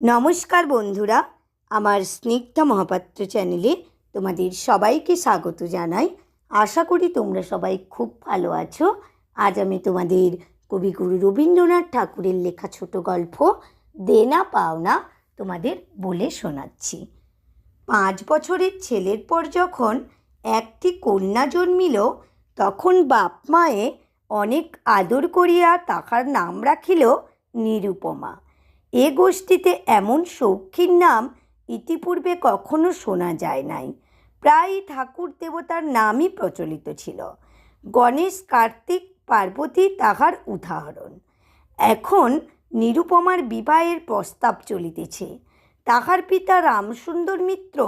নমস্কার বন্ধুরা, আমার স্নিগ্ধা মহাপাত্র চ্যানেলে তোমাদের সবাইকে স্বাগত জানাই। আশা করি তোমরা সবাই খুব ভালো আছো। আজ আমি তোমাদের কবিগুরু রবীন্দ্রনাথ ঠাকুরের লেখা ছোট গল্প, দেনা পাওনা, তোমাদের বলে শোনাচ্ছি। পাঁচ বছরের ছেলের পর যখন একটি কন্যা জন্মিল, তখন বাপ মায়ে অনেক আদর করিয়া তাহার নাম রাখিল নিরুপমা। এ গোষ্ঠীতে এমন সৌখীর নাম ইতিপূর্বে কখনো শোনা যায় নাই। প্রায়ই ঠাকুর দেবতার নামই প্রচলিত ছিল। গণেশ, কার্তিক, পার্বতী তাহার উদাহরণ। এখন নিরুপমার বিবাহের প্রস্তাব চলিতেছে। তাহার পিতা রামসুন্দর মিত্র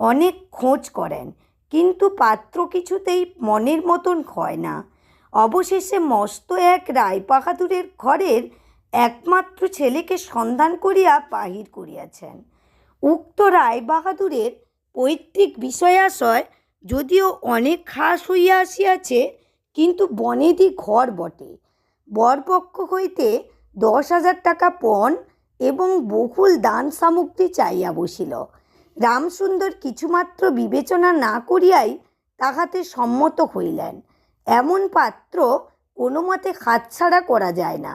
অনেক খোঁজ করেন, কিন্তু পাত্র কিছুতেই মনের মতন হয় না। অবশেষে মস্ত এক রায়বাহাদুরের ঘরের একমাত্র ছেলেকে সন্ধান করিয়া বাহির করিয়াছেন। উক্ত রায়বাহাদুরের পৈতৃক বিষয়াশয় যদিও অনেক খাস হইয়া আসিয়াছে, কিন্তু বনেদি ঘর বটে। বরপক্ষ হইতে দশ হাজার টাকা পণ এবং বহুল দান সামগ্রী চাইয়া বসিল। রামসুন্দর কিছুমাত্র বিবেচনা না করিয়াই তাহাতে সম্মত হইলেন। এমন পাত্র কোনো মতে হাতছাড়া করা যায় না।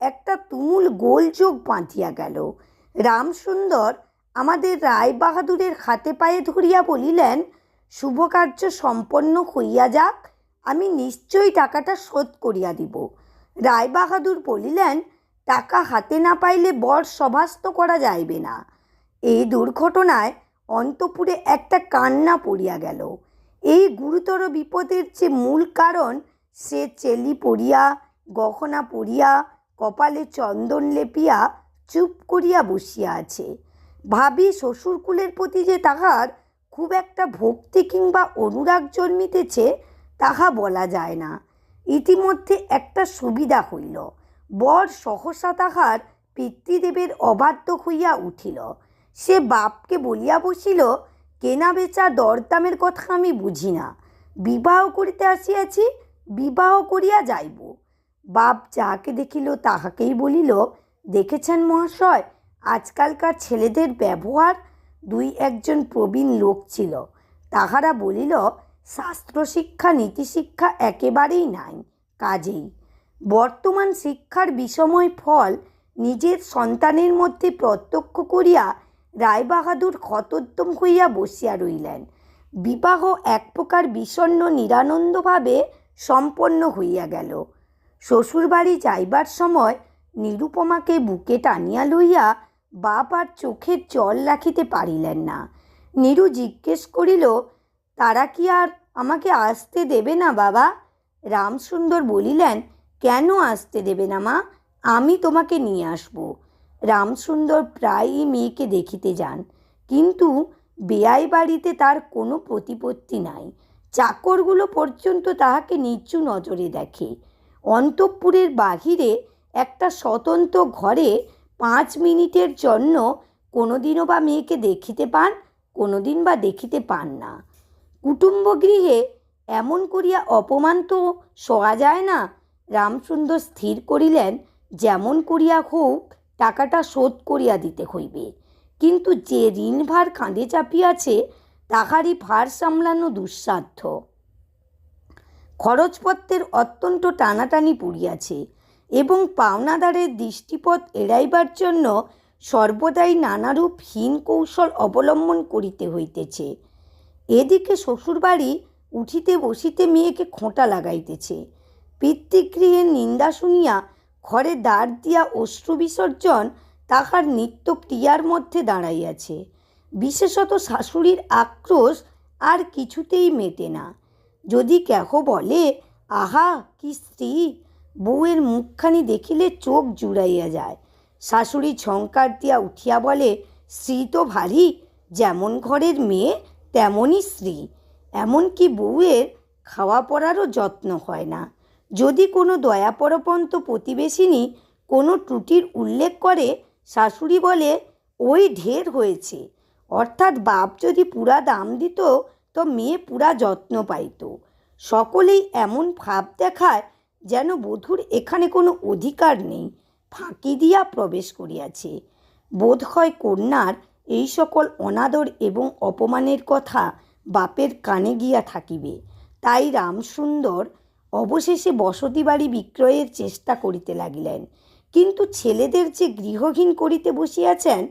একটা তুমুল গোলযোগ বাঁধিয়া গেল। রামসুন্দর আমাদের রায় বাহাদুরের হাতে পায়ে ধরিয়া বলিলেন, শুভকার্য সম্পন্ন হইয়া যাক, আমি নিশ্চয়ই টাকাটা শোধ করিয়া দিব। রায়বাহাদুর বলিলেন, টাকা হাতে না পাইলে বর সভাস্ত করা যাইবে না। এই দুর্ঘটনায় অন্তপুরে একটা কান্না পড়িয়া গেল। এই গুরুতর বিপদের যে মূল কারণ, সে চেলি পড়িয়া, গহনা পরিয়া কপালে চন্দন লেপিয়া চুপ করিয়া বসিয়া আছে। ভাবি শ্বশুরকুলের প্রতি যে তাহার খুব একটা ভক্তি কিংবা অনুরাগ জন্মিতেছে, তাহা বলা যায় না। ইতিমধ্যে একটা সুবিধা হইল। বর সহসা তাহার পিতৃদেবের অবাধ্য হইয়া উঠিল। সে বাপকে বলিয়া বসিল, কেনা বেচা দরদামের কথা আমি বুঝি না। বিবাহ করিতে আসিয়াছি, বিবাহ করিয়া যাইব। বাপ যাহাকে দেখিল, তাহাকেই বলিল, দেখেছেন মহাশয়, আজকালকার ছেলেদের ব্যবহার দুই একজন প্রবীণ লোক ছিল। তাহারা বলিল, শাস্ত্র শাস্ত্রশিক্ষা নীতিশিক্ষা একেবারেই নাই, কাজেই। বর্তমান শিক্ষার বিষময় ফল নিজের সন্তানের মধ্যে প্রত্যক্ষ করিয়া রায়বাহাদুর হতোদ্যম হইয়া বসিয়া রইলেন। বিবাহ এক প্রকার বিষণ্ন নিরানন্দভাবে সম্পন্ন হইয়া গেল। শ্বশুরবাড়ি যাইবার সময় নিরুপমাকে বুকে টানিয়া লইয়া বাপ আর চোখের জল রাখিতে পারিলেন না। নিরু জিজ্ঞেস করিল, তারা কি আর আমাকে আসতে দেবে না বাবা? রামসুন্দর বলিলেন, কেন আসতে দেবে না মা? আমি তোমাকে নিয়ে আসব। রামসুন্দর প্রায়ই মেয়েকে দেখিতে যান, কিন্তু বেয়াই বাড়িতে তার কোনো প্রতিপত্তি নাই। চাকরগুলো পর্যন্ত তাহাকে নিচু নজরে দেখে। অন্তঃপুরের বাহিরে একটা স্বতন্ত্র ঘরে পাঁচ মিনিটের জন্য কোনোদিনও বা মেয়েকে দেখিতে পান, কোনোদিন বা দেখিতে পান না। কুটুম্বগৃহে এমন করিয়া অপমান তো সওয়া যায় না। রামসুন্দর স্থির করিলেন, যেমন করিয়া হোক, টাকাটা শোধ করিয়া দিতে হইবে। কিন্তু যে ঋণভার কাঁধে চাপিয়াছে, তাহারই ভার সামলানো দুঃসাধ্য। খরচপত্রের অত্যন্ত টানাটানি পড়িয়াছে এবং পাওনাদারের দৃষ্টিপথ এড়াইবার জন্য সর্বদাই নানারূপ হীন কৌশল অবলম্বন করিতে হইতেছে। এদিকে শ্বশুরবাড়ি উঠিতে বসিতে মেয়েকে খোঁটা লাগাইতেছে। পিতৃগৃহের নিন্দা শুনিয়া ঘরে দাঁড় দিয়া অশ্রু বিসর্জন তাহার নিত্য ক্রিয়ার মধ্যে দাঁড়াইয়াছে। বিশেষত শাশুড়ির আক্রোশ আর কিছুতেই মেটে না। যদি কেহ বলে, আহা, কি স্ত্রী? বউয়ের মুখখানি দেখিলে চোখ জুড়াইয়া যায়। শাশুড়ি ঝঙ্কার দিয়া উঠিয়া বলে, স্ত্রী তো ভারী, যেমন ঘরের মেয়ে, তেমনই স্ত্রী। এমনকি বউয়ের খাওয়া পড়ারও যত্ন হয় না। যদি কোনো দয়াপরপন্ত প্রতিবেশিনী কোনো ত্রুটির উল্লেখ করে, শাশুড়ি বলে, ওই ঢের হয়েছে। অর্থাৎ বাপ যদি পুরা দাম দিত তো মেয়ে পুরা যত্ন পাইত। সকলেই এমন ভাব দেখায় যেন বধূর এখানে কোনো অধিকার নেই, ফাঁকি দিয়া প্রবেশ করিয়াছে। বোধ হয় কন্যার এই সকল অনাদর এবং অপমানের কথা বাপের কানে গিয়া থাকিবে। তাই রামসুন্দর অবশেষে বসতি বাড়ি বিক্রয়ের চেষ্টা করিতে লাগিলেন। কিন্তু ছেলেদের যে গৃহহীন করিতে বসিয়াছেন,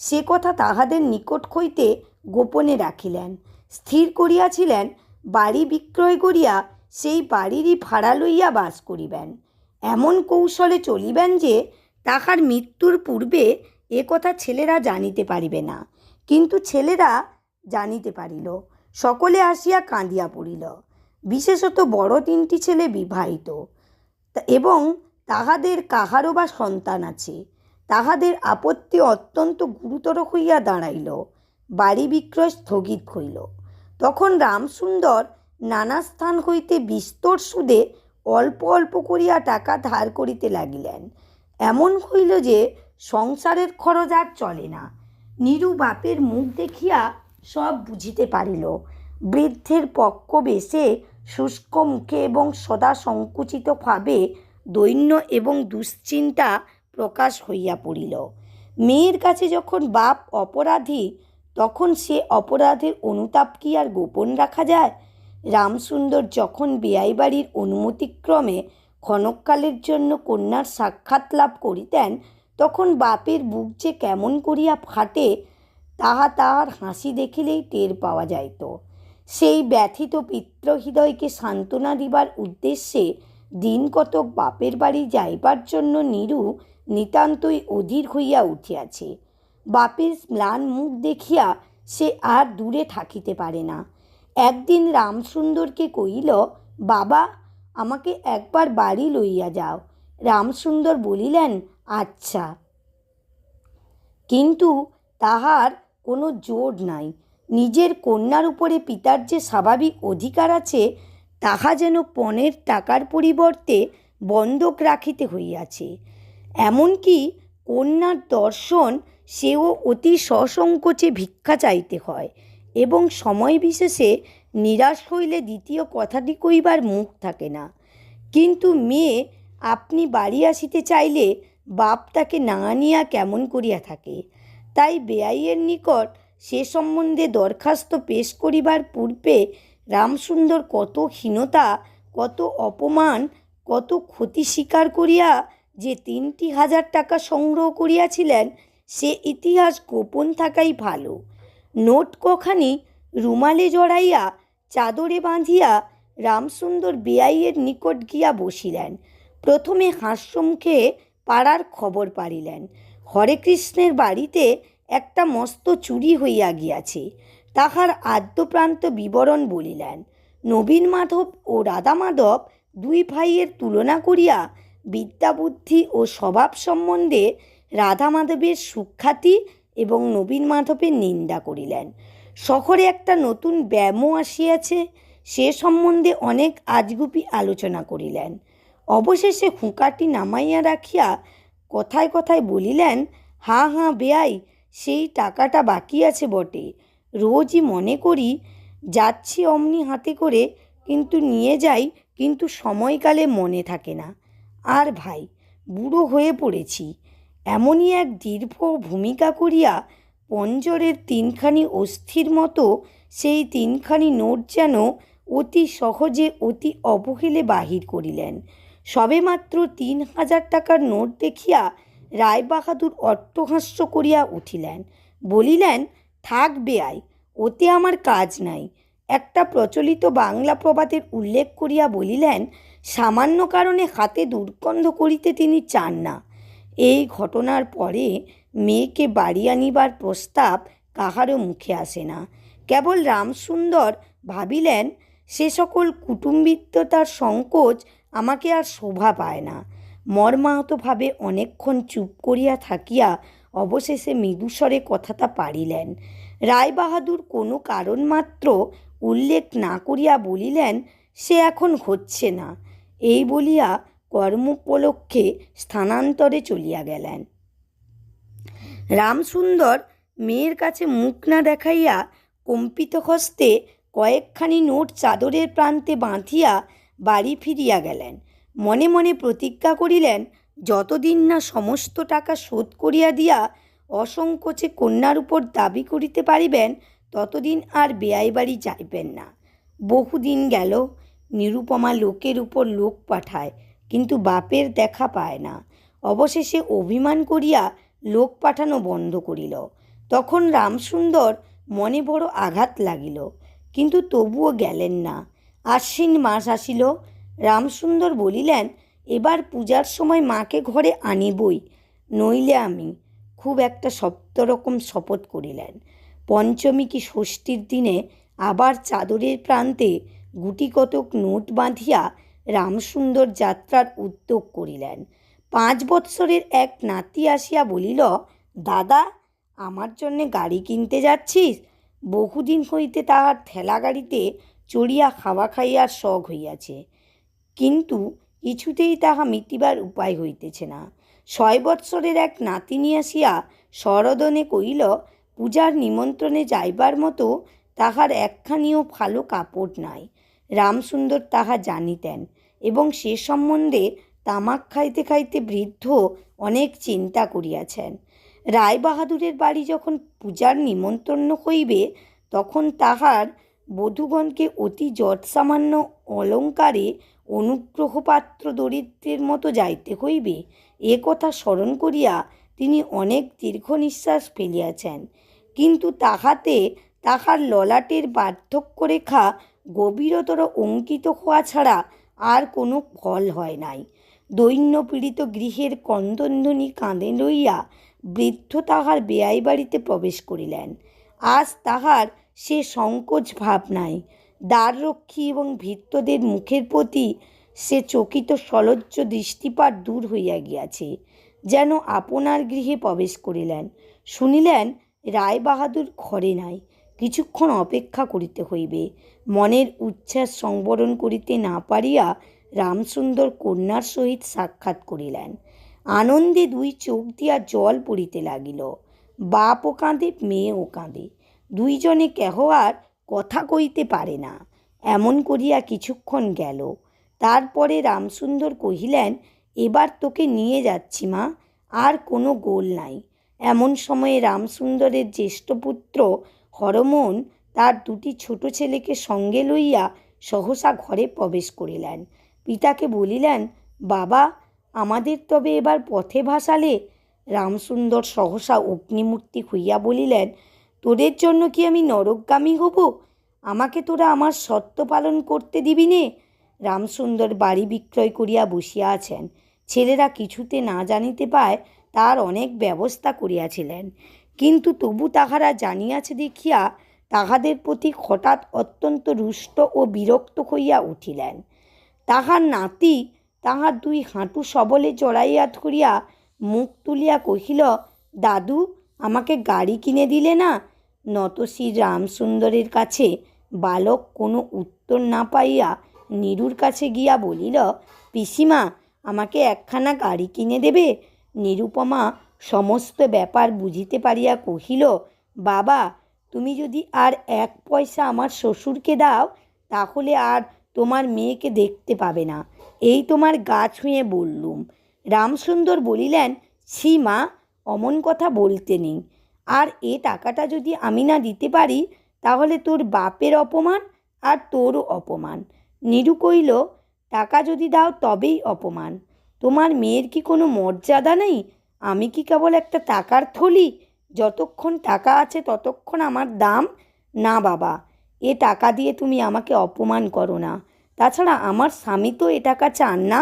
সে কথা তাহাদের নিকট হইতে গোপনে রাখিলেন। স্থির করিয়াছিলেন, বাড়ি বিক্রয় করিয়া সেই বাড়িরই ভাড়া লইয়া বাস করিবেন। এমন কৌশলে চলিবেন যে, তাহার মৃত্যুর পূর্বে এ কথা ছেলেরা জানিতে পারিবে না। কিন্তু ছেলেরা জানিতে পারিল। সকলে আসিয়া কাঁদিয়া পড়িল। বিশেষত বড় তিনটি ছেলে বিবাহিত। এবং তাহাদের কাহারও বা সন্তান আছে। তাহাদের আপত্তি অত্যন্ত গুরুতর হইয়া দাঁড়াইল। বাড়ি বিক্রয় স্থগিত হইল। তখন রামসুন্দর নানা স্থান হইতে বিস্তর সুদে অল্প অল্প করিয়া টাকা ধার করিতে লাগিলেন। এমন হইল যে সংসারের খরচ আর চলে না। নিরু বাপের মুখ দেখিয়া সব বুঝিতে পারিল। বৃদ্ধের পক্ষ বেশে শুষ্ক মুখে এবং সদা সংকুচিত ভাবে দৈন্য এবং দুশ্চিন্তা প্রকাশ হইয়া পড়িল। মেয়ের কাছে যখন বাপ অপরাধী তখন সে অপরাধের অনুতাপ কি আর গোপন রাখা যায়? রামসুন্দর যখন বেয়াই বাড়ির অনুমতিক্রমে ক্ষণকালের জন্য কন্যার সাক্ষাৎ লাভ করিতেন, তখন বাপের বুক যে কেমন করিয়া ফাটে, তাহা তাহার হাসি দেখিলেই টের পাওয়া যাইত। সেই ব্যথিত পিতৃহৃদয়কে সান্ত্বনা দিবার উদ্দেশ্যে দিন কতক বাপের বাড়ি যাইবার জন্য নিরু নিতান্তই অধীর হইয়া উঠিয়াছে। বাপের ম্লান মুখ দেখিয়া সে আর দূরে থাকিতে পারে না। একদিন রামসুন্দরকে কহিল, বাবা, আমাকে একবার বাড়ি লইয়া যাও। রামসুন্দর বলিলেন আচ্ছা। কিন্তু তাহার কোনো জোর নাই। নিজের কন্যার উপরে পিতার যে স্বাভাবিক অধিকার আছে, তাহা যেন পণের টাকার পরিবর্তে বন্ধক রাখিতে হইয়াছে। এমনকি কন্যার দর্শন সেও অতি সসংকোচে ভিক্ষা চাইতে হয় এবং সময় বিশেষে নিরাশ হইলে দ্বিতীয় কথাটি কইবার মুখ থাকে না। কিন্তু মেয়ে, আপনি বাড়ি আসিতে চাইলে বাপ তাকে না আনিয়া কেমন করিয়া থাকে? তাই বেআইয়ের নিকট সে সম্বন্ধে দরখাস্ত পেশ করিবার পূর্বে রামসুন্দর কত হীনতা, কত অপমান, কত ক্ষতি স্বীকার করিয়া যে তিনটি হাজার টাকা সংগ্রহ করিয়াছিলেন সে ইতিহাস গোপন থাকাই ভালো। নোট কখানি রুমালে জড়াইয়া চাদরে বাঁধিয়া রামসুন্দর বেআইয়ের নিকট গিয়া বসিলেন। প্রথমে হাস্যমুখে পাড়ার খবর পাড়িলেন। হরেকৃষ্ণের বাড়িতে একটা মস্ত চুরি হইয়া গিয়াছে। তাহার আদ্যপ্রান্ত বিবরণ বলিলেন, নবীন মাধব ও রাধা মাধব দুই ভাইয়ের তুলনা করিয়া বিদ্যাবুদ্ধি ও স্বভাব সম্বন্ধে রাধা মাধবের সুখ্যাতি এবং নবীন মাধবের নিন্দা করিলেন। শহরে একটা নতুন ব্যায়ামও আসিয়াছে, সে সম্বন্ধে অনেক আজগুপি আলোচনা করিলেন। অবশেষে হুঁকাটি নামাইয়া রাখিয়া কথায় কথায় বলিলেন, হা, হাঁ, বেয়াই, সেই টাকাটা বাকি আছে বটে। রোজই মনে করি, যাচ্ছি অমনি হাতে করে, কিন্তু নিয়ে যাই, কিন্তু সময়কালে মনে থাকে না। আর ভাই, বুড়ো হয়ে পড়েছি। এমনই এক দীর্ঘ ভূমিকা করিয়া পঞ্জরের তিনখানি অস্থির মতো সেই তিনখানি নোট যেন অতি সহজে, অতি অবহেলে বাহির করিলেন। সবেমাত্র তিন হাজার টাকার নোট দেখিয়া রায়বাহাদুর অট্টহাস্য করিয়া উঠিলেন। বলিলেন, থাক বেআই, ওতে আমার কাজ নাই। একটা প্রচলিত বাংলা প্রবাদের উল্লেখ করিয়া বলিলেন, সামান্য কারণে হাতে দুর্গন্ধ করিতে তিনি চান না। এই ঘটনার পরে মেয়েকে বাড়ি আনিবার প্রস্তাব কাহারও মুখে আসে না। কেবল রামসুন্দর ভাবিলেন, সে সকল কুটুম্বিত্বতার সংকোচ আমাকে আর শোভা পায় না। মর্মাহতভাবে অনেকক্ষণ চুপ করিয়া থাকিয়া অবশেষে মৃদুস্বরে কথাটা পারিলেন। রায়বাহাদুর কোনো কারণ মাত্র উল্লেখ না করিয়া বলিলেন, সে এখন হচ্ছে না। এই বলিয়া কর্মোপলক্ষে স্থানান্তরে চলিয়া গেলেন। রামসুন্দর মেয়ের কাছে মুখ না দেখাইয়া কম্পিত হস্তে কয়েকখানি নোট চাদরের প্রান্তে বাঁধিয়া বাড়ি ফিরিয়া গেলেন। মনে মনে প্রতিজ্ঞা করিলেন, যতদিন না সমস্ত টাকা শোধ করিয়া দিয়া অসংকোচে কন্যার উপর দাবি করিতে পারিবেন, ততদিন আর বেয়াই বাড়ি যাইবেন না। বহুদিন গেল, নিরুপমা লোকের উপর লোক পাঠায় কিন্তু বাপের দেখা পায় না। অবশেষে অভিমান করিয়া লোক পাঠানো বন্ধ করিল। তখন রামসুন্দর মনে বড় আঘাত লাগিল, কিন্তু তবুও গেলেন না। আশ্বিন মাস আসিল, রামসুন্দর বলিলেন, এবার পূজার সময় মাকে ঘরে আনিবই, নইলে আমি খুব একটা সপ্তরকম শপথ করিলেন। পঞ্চমী কি ষষ্ঠীর দিনে আবার চাদরের প্রান্তে গুটি কতক নোট বাঁধিয়া রামসুন্দর যাত্রার উদ্যোগ করিলেন। পাঁচ বৎসরের এক নাতি আসিয়া বলিল, দাদা, আমার জন্যে গাড়ি কিনতে যাচ্ছিস? বহুদিন হইতে তাহার ঠেলা গাড়িতে চড়িয়া খাওয়া খাইয়ার শখ হইয়াছে। কিন্তু কিছুতেই তাহা মিটিবার উপায় হইতেছে না। ছয় বৎসরের এক নাতিনী আসিয়া সরদনে কহিল, পূজার নিমন্ত্রণে যাইবার মতো তাহার একখানিও ভালো কাপড় নাই। রামসুন্দর তাহা জানিতেন। এবং সে সম্বন্ধে তামাক খাইতে খাইতে বৃদ্ধ অনেক চিন্তা করিয়াছেন। রায়বাহাদুরের বাড়ি যখন পূজার নিমন্ত্রণ হইবে, তখন তাহার বধূগণকে অতি যৎসামান্য অলঙ্কারে অনুগ্রহপাত্র দরিদ্রের মতো যাইতে হইবে, এ কথা স্মরণ করিয়া তিনি অনেক দীর্ঘ নিঃশ্বাস ফেলিয়াছেন। কিন্তু তাহাতে তাহার ললাটের বার্ধক্য রেখা গভীরতর অঙ্কিত হওয়া ছাড়া আর কোনো ফল হয় নাই। দৈন্য পীড়িত গৃহের কন্দনধ্বনি কাঁধে লইয়া বৃদ্ধ তাহার বেয়াই বাড়িতে প্রবেশ করিলেন। আজ তাহার সে সংকোচ ভাব নাই। দ্বাররক্ষী এবং ভৃত্যদের মুখের প্রতি সে চকিত সলজ্জ দৃষ্টিপাত দূর হইয়া গিয়াছে, যেন আপনার গৃহে প্রবেশ করিলেন। শুনিলেন, রায়বাহাদুর ঘরে নাই। কিছুক্ষণ অপেক্ষা করিতে হইবে। মনের উচ্ছ্বাস সংবরণ করিতে না পারিয়া রামসুন্দর কন্যার সহিত সাক্ষাৎ করিলেন। আনন্দে দুই চোখ দিয়া জল পড়িতে লাগিল। বাপও কাঁদে, মেয়েও কাঁদে। দুইজনে কেহ আর কথা কইতে পারে না। এমন করিয়া কিছুক্ষণ গেল। তারপরে রামসুন্দর কহিলেন, এবার তোকে নিয়ে যাচ্ছি মা, আর কোনো গোল নাই। এমন সময়ে রামসুন্দরের জ্যেষ্ঠ পুত্র হরমোহন তার দুটি ছোট ছেলেকে সঙ্গে লইয়া সহসা ঘরে প্রবেশ করিলেন। পিতাকে বলিলেন, বাবা, আমাদের তবে এবার পথে ভাসালে? রামসুন্দর সহসা অগ্নিমূর্তি হইয়া বলিলেন, তোদের জন্য কি আমি নরকগামী হব? আমাকে তোরা আমার সত্য পালন করতে দিবি নে? রামসুন্দর বাড়ি বিক্রয় করিয়া বসিয়া আছেন। ছেলেরা কিছুতে না জানিতে পায় তার অনেক ব্যবস্থা করিয়াছিলেন। কিন্তু তবু তাহারা জানিয়াছে দেখিয়া তাহাদের প্রতি হঠাৎ অত্যন্ত রুষ্ট ও বিরক্ত হইয়া উঠিলেন। তাহার নাতি তাহার দুই হাঁটু সবলে জড়াইয়া ধরিয়া মুখ তুলিয়া কহিল, দাদু, আমাকে গাড়ি কিনে দিলে না? নতশির রামসুন্দরের কাছে বালক কোনো উত্তর না পাইয়া নীরুর কাছে গিয়া বলিল, পিসিমা, আমাকে একখানা গাড়ি কিনে দেবে? নিরুপমা সমস্ত ব্যাপার বুঝিতে পারিয়া কহিল, বাবা, তুমি যদি আর এক পয়সা আমার শ্বশুরকে দাও, তাহলে আর তোমার মেয়েকে দেখতে পাবে না। এই তোমার গা ছুঁয়ে বললুম। রামসুন্দর বলিলেন, ছি মা, অমন কথা বলতে নেই। আর এ টাকাটা যদি আমি না দিতে পারি, তাহলে তোর বাপের অপমান আর তোরও অপমান। নিরু কইল টাকা যদি দাও তবেই অপমান। তোমার মেয়ের কি কোনো মর্যাদা নেই? আমি কি কেবল একটা টাকার থলি? যতক্ষণ টাকা আছে ততক্ষণ আমার দাম? না বাবা, এ টাকা দিয়ে তুমি আমাকে অপমান করো না। তাছাড়া আমার স্বামী তো এ টাকা চান না।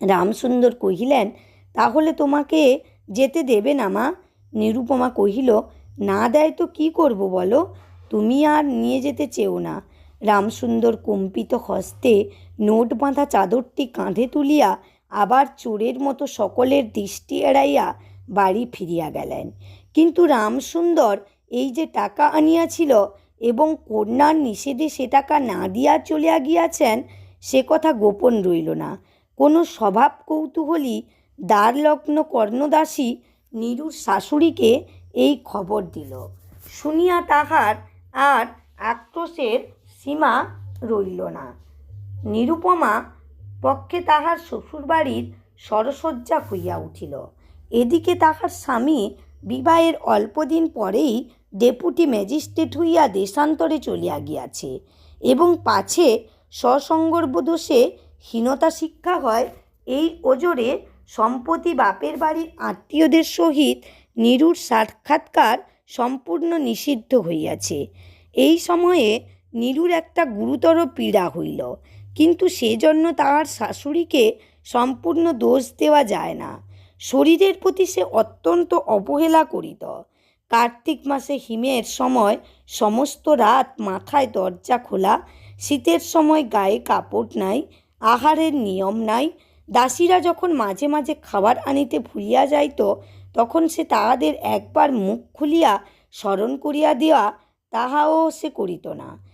রামসুন্দর কহিলেন, তাহলে তোমাকে যেতে দেবে না মা? নিরুপমা কহিল, না দেয় তো কি করব বলো? তুমি আর নিয়ে যেতে চেও না। রামসুন্দর কম্পিত হস্তে নোট বাঁধা চাদরটি কাঁধে তুলিয়া আবার চোরের মতো সকলের দৃষ্টি এড়াইয়া বাড়ি ফিরিয়া গেলেন। কিন্তু রামসুন্দর এই যে টাকা আনিয়াছিল এবং কন্যার নিষেধে সে টাকা না দিয়া চলিয়া গিয়াছেন, সে কথা গোপন রইল না। কোনো স্বভাব কৌতূহলী দ্বারলগ্ন কর্ণদাসী নীরুর শাশুড়িকে এই খবর দিল। শুনিয়া তাহার আর আক্রোশের সীমা রইল না। নিরুপমা পক্ষে তাহার শ্বশুরবাড়ির সরসজ্জা হইয়া উঠিল। এদিকে তাহার স্বামী বিবাহের অল্পদিন পরেই ডেপুটি ম্যাজিস্ট্রেট হইয়া দেশান্তরে চলিয়া গিয়াছে এবং পাছে সসঙ্গর্বদোষে হীনতা শিক্ষা হয়, এই ওজরে সম্প্রতি বাপের বাড়ির আত্মীয়দের সহিত নিরুর সাক্ষাৎকার সম্পূর্ণ নিষিদ্ধ হইয়াছে। এই সময়ে নিরুর একটা গুরুতর পীড়া হইল। কিন্তু সেজন্য তাহার শাশুড়িকে সম্পূর্ণ দোষ দেওয়া যায় না। শরীরের প্রতি সে অত্যন্ত অবহেলা করিত। কার্তিক মাসে হিমের সময় সমস্ত রাত মাথায় দরজা খোলা, শীতের সময় গায়ে কাপড় নাই, আহারের নিয়ম নাই, দাসীরা যখন মাঝে মাঝে খাবার আনিতে ভুলিয়া যাইত, তখন সে তাহাদের একবার মুখ খুলিয়া স্মরণ করিয়া দেওয়া তাহাও সে করিত না।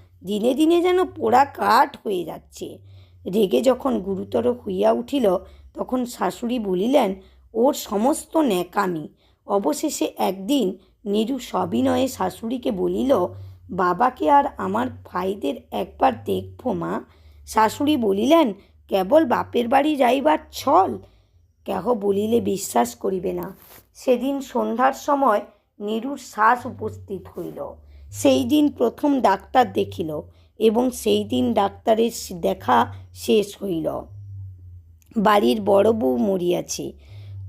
দিনে দিনে যেন পোড়া কাঠ হয়ে যাচ্ছে। রেগে যখন গুরুতর হইয়া উঠিল, তখন শাশুড়ি বলিলেন, ওর সমস্ত ন্যাকামি। অবশেষে একদিন নিরু সবিনয়ে শাশুড়িকে বলিল, বাবাকে আর আমার ভাইদের একবার দেখব মা। শাশুড়ি বলিলেন, কেবল বাপের বাড়ি যাইবার ছল? কেহ বলিলে বিশ্বাস করিবে না। সেদিন সন্ধ্যার সময় নিরুর শ্বাস উপস্থিত হইল। সেই দিন প্রথম ডাক্তার দেখিল এবং সেই দিন ডাক্তারের দেখা শেষ হইল। বাড়ির বড় বউ মরিয়াছে।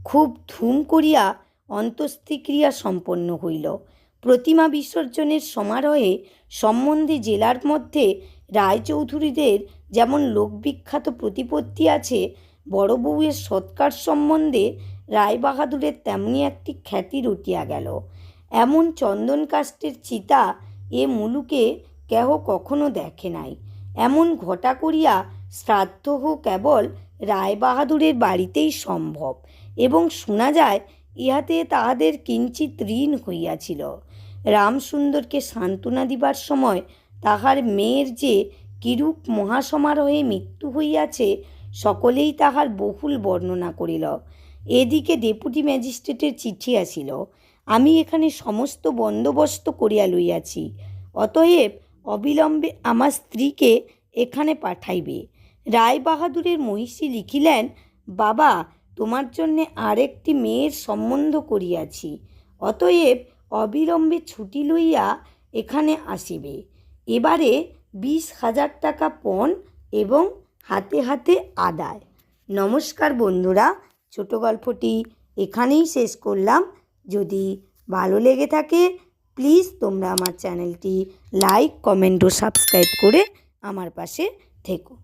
খুব ধুম করিয়া অন্ত্যেষ্টিক্রিয়া সম্পন্ন হইল। প্রতিমা বিসর্জনের সমারোহে সম্বন্ধে জেলার মধ্যে রায়চৌধুরীদের যেমন লোকবিখ্যাত প্রতিপত্তি আছে, বড় বউয়ের সৎকার সম্বন্ধে রায়বাহাদুরের তেমনি একটি খ্যাতি রটিয়া গেল। এমন চন্দন কাষ্টের চিতা এ মুলুকে কেহ কখনো দেখে নাই। এমন ঘটা করিয়া শ্রাদ্ধ কেবল রায়বাহাদুরের বাড়িতেই সম্ভব এবং শোনা যায় ইহাতে তাহাদের কিঞ্চিত ঋণ হইয়াছিল। রামসুন্দরকে সান্ত্বনা দিবার সময় তাহার মেয়ের যে কিরূপ মহাসমারোহে মৃত্যু হইয়াছে সকলেই তাহার বহুল বর্ণনা করিল। এদিকে ডেপুটি ম্যাজিস্ট্রেটের চিঠি আসিল। আমি এখানে সমস্ত বন্দোবস্ত করিয়া লইয়াছি। অতএব অবিলম্বে আমার স্ত্রীকে এখানে পাঠাইবে। রায়বাহাদুরের মহিষী লিখিলেন, বাবা, তোমার জন্যে আরেকটি মেয়ের সম্বন্ধ করিয়াছি। অতএব অবিলম্বে ছুটি লইয়া এখানে আসিবে। এবারে বিশ হাজার টাকা পণ এবং হাতে হাতে আদায়। নমস্কার বন্ধুরা ছোট গল্পটি এখানেই শেষ করলাম। যদি ভালো লেগে থাকে প্লিজ তোমরা আমার চ্যানেলটি লাইক কমেন্ট ও সাবস্ক্রাইব করে আমার পাশে থেকো।